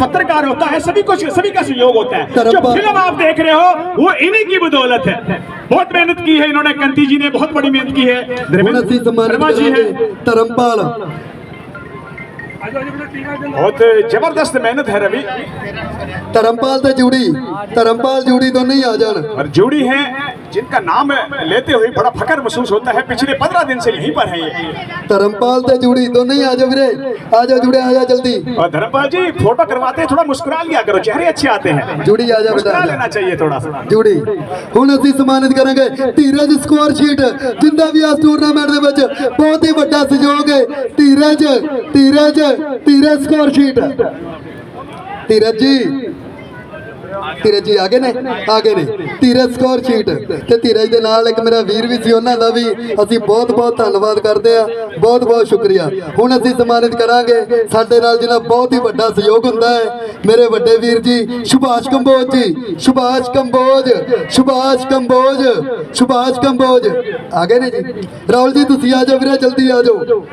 पत्रकार होता है सभी कुछ सभी का सहयोग होता है। जो फ़िल्म आप देख रहे हो वो इन्हीं की बदौलत है। बहुत मेहनत की है इन्होंने कंती जी ने बहुत बड़ी मेहनत की है। धर्मपाल बहुत ज़बरदस्त मेहनत है रवि। धर्मपाल तो जूड़ी धर्मपाल जुड़ी दोनों ही आ जान। जुड़ी है। जिनका नाम लेते हुए बड़ा फकर महसूस होता है पिछले पंद्रह दिन से यहीं पर है ये ਧਰਮਪਾਲ ਤੇ ਜੂੜੀ ਦੋਨੇ ਹੀ ਆ ਜਾਓ ਵੀਰੇ ਆ ਜਾਓ ਜੁੜੇ ਆ ਜਾ ਜਲਦੀ और धर्मपाल जी फोटो करवाते हैं थोड़ा मुस्कुरा लिया करो चेहरे अच्छे आते हैं ਜੁੜੀ ਆ ਜਾ ਬੇਟਾ मुस्कुरा ਆ ਜਾ। लेना चाहिए थोड़ा सा ਜੁੜੀ ਹੁਣ ਅਸੀਂ ਸਨਮਾਨਿਤ ਕਰਾਂਗੇ ਧੀਰਜ ਸਕੋਰ ਸ਼ੀਟ ਜਿੰਦਾ ਵੀ ਇਸ ਟੂਰਨਾਮੈਂਟ ਦੇ ਵਿੱਚ ਬਹੁਤ ਹੀ ਵੱਡਾ ਸਹਿਯੋਗ ਹੈ ਧੀਰਜ ਧੀਰਜ ਧੀਰਜ ਸਕੋਰ ਸ਼ੀਟ ਧੀਰਜ ਜੀ ਧੀਰਜ ਜੀ ਆਗੇ ਨੇ? ਆਗੇ ਨੇ। Dheeraj score sheet. ਤੇ ਧੀਰਜ ਦੇ ਨਾਲ ਇੱਕ ਮੇਰਾ ਵੀਰ ਵੀ ਸੀ, ਉਹਨਾਂ ਦਾ ਵੀ ਅਸੀਂ ਬਹੁਤ ਬਹੁਤ ਧੰਨਵਾਦ ਕਰਦੇ ਆ ਬਹੁਤ ਬਹੁਤ ਸ਼ੁਕਰੀਆ। ਹੁਣ ਅਸੀਂ ਸਨਮਾਨਿਤ ਕਰਾਂਗੇ। ਸਾਡੇ ਨਾਲ ਜਿਹਨਾਂ ਬਹੁਤ ਹੀ ਵੱਡਾ ਸਹਿਯੋਗ ਹੁੰਦਾ ਹੈ, ਮੇਰੇ ਵੱਡੇ ਵੀਰ ਜੀ, ਸੁਭਾਸ਼ ਕੰਬੋਜ ਜੀ। ਸੁਭਾਸ਼ ਕੰਬੋਜ ਸੁਭਾਸ਼ ਕੰਬੋਜ ਸੁਭਾਸ਼ ਕੰਬੋਜ। ਆ ਗਏ ਨੇ ਜੀ। ਰਾਹੁਲ ਜੀ, ਤੁਸੀਂ ਆ ਜਾਓ ਵੀਰੇ, ਜਲਦੀ ਆ ਜਾਓ।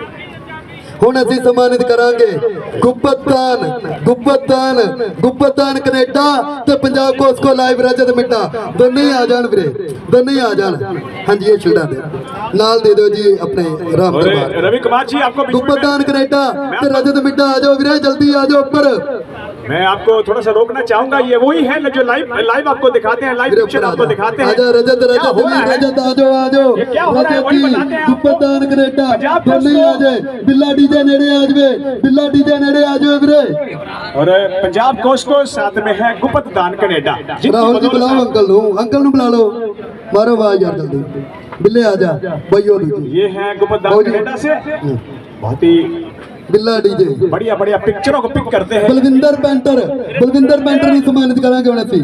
ਹੁਣ ਅਸੀਂ ਸਨਮਾਨਿਤ ਕਰਾਂਗੇ ਗੁੱਬਤਾਨ ਗੁੱਬਤਾਨ ਗੁੱਬਤਾਨ ਕੈਨੇਡਾ ਤੇ ਪੰਜਾਬ ਕੋਸਕੋ ਲਾਈਵ ਰਜਤ ਮਿੱਟਾ ਦੋਨੇ ਹੀ ਆ ਜਾਣ ਵੀਰੇ ਦੋਨੇ ਹੀ ਆ ਜਾਣ ਹਾਂਜੀ ਇਹ ਛਿਲਡਾ ਦੇ ਨਾਲ ਦੇ ਦਿਓ ਜੀ ਆਪਣੇ ਰਾਮ और ਦਰਬਾਰ रवि कुमार जी आपको बीच में- ਗੁੱਬਤਾਨ ਕੈਨੇਡਾ ਤੇ ਰਜਤ ਮਿੱਟਾ ਆ ਜਾਓ ਵੀਰੇ ਜਲਦੀ ਆ ਜਾਓ ਉੱਪਰ मैं आपको थोड़ा सा रोकना चाहूंगा ये वही है जो लाइव लाइव आपको दिखाते हैं लाइव ਵੀਰੇ पिक्चर ਉੱਪਰ ਆ आपको ਜਾਓ दिखाते ਆ हैं ਜਾਓ ਰਜਤ क्या ਰਜਤ हो रहा ਵੀਰ है? ਰਜਤ ਆ ਜਾਓ ਆ ਜਾਓ ये क्या हो रहा है? ਰਜਤ वही ਜੀ बताते हैं आपको। ਗੁੱਬਤਾਨ ਕੈਨੇਡਾ पंजाब ਦੋਨੇ ਹੀ ਆ कोस्को। ਜਾਏ ਬਿੱਲਾ ਡੀਜੇ ਨੇੜੇ ਆ ਜਾਵੇ ਬਿੱਲਾ ਡੀਜੇ ਨੇੜੇ ਆ ਜਾਵੇ ਵੀਰੇ और पंजाब कोस्ट को साथ में है गुप्त दान कनेडा जिनकी ਰਾਹੁਲ ਜੀ बदौलत ਬੁਲਾਓ है- ਅੰਕਲ ਨੂੰ ਅੰਕਲ ਨੂੰ ਬੁਲਾ ਲਓ ਮਾਰੋ ਆਵਾਜ਼ ਯਾਰ ਜਲਦੀ ਬਿੱਲੇ ਆ ਜਾ ਬਈਓ ਦੂਜੀ ये है गुप्त हो दान जी। कनेडा से बहुत ही ਬਿੱਲਾ ਡੀਜੇ बढ़िया बढ़िया पिक्चरों को पिक करते हैं ਬਲਵਿੰਦਰ ਪੈਂਟਰ ਬਲਵਿੰਦਰ ਪੈਂਟਰ ਨੂੰ ਸਨਮਾਨਿਤ ਕਰਾਂਗੇ ਹੁਣ ਅਸੀਂ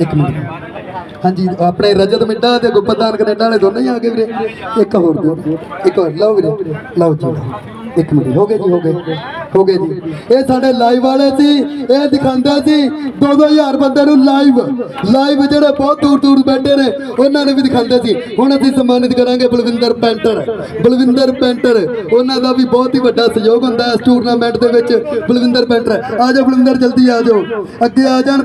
ਇੱਕ ਮਿੰਟ ਹਾਂਜੀ ਆਪਣੇ ਰਜਤ ਮਿੱਡਾ ਤੇ ਗੁਪਤਾਨ ਕੈਨੇਡਾ ਵਾਲੇ ਦੋਨੇ ਹੀ ਆ ਗਏ ਵੀਰੇ ਇੱਕ ਹੋਰ ਦਿਓ ਇੱਕ ਹੋਰ ਲਓ ਵੀਰੇ ਲਓ ਜੀ ਇੱਕ ਮਿੰਟ ਹੋ ਗਏ ਜੀ, ਹੋ ਗਏ ਹੋ ਗਏ ਜੀ। ਇਹ ਸਾਡੇ ਲਾਈਵ ਵਾਲੇ ਸੀ, ਇਹ ਦਿਖਾਉਂਦਾ ਸੀ 2000 ਬੰਦੇ ਨੂੰ ਲਾਈਵ। ਲਾਈਵ ਜਿਹੜੇ ਬਹੁਤ ਦੂਰ ਦੂਰ ਬੈਠੇ ਨੇ, ਉਹਨਾਂ ਨੂੰ ਵੀ ਦਿਖਾਉਂਦੇ ਸੀ। ਹੁਣ ਅਸੀਂ ਸਨਮਾਨਿਤ ਕਰਾਂਗੇ ਬਲਵਿੰਦਰ ਪੈਂਟਰ। ਬਲਵਿੰਦਰ ਪੈਂਟਰ, ਉਹਨਾਂ ਦਾ ਵੀ ਬਹੁਤ ਹੀ ਵੱਡਾ ਸਹਿਯੋਗ ਹੁੰਦਾ ਇਸ ਟੂਰਨਾਮੈਂਟ ਦੇ ਵਿੱਚ। ਬਲਵਿੰਦਰ ਪੈਂਟਰ, ਆ ਜਾਓ ਬਲਵਿੰਦਰ, ਜਲਦੀ ਆ ਜਾਓ। ਅੱਗੇ ਆ ਜਾਣ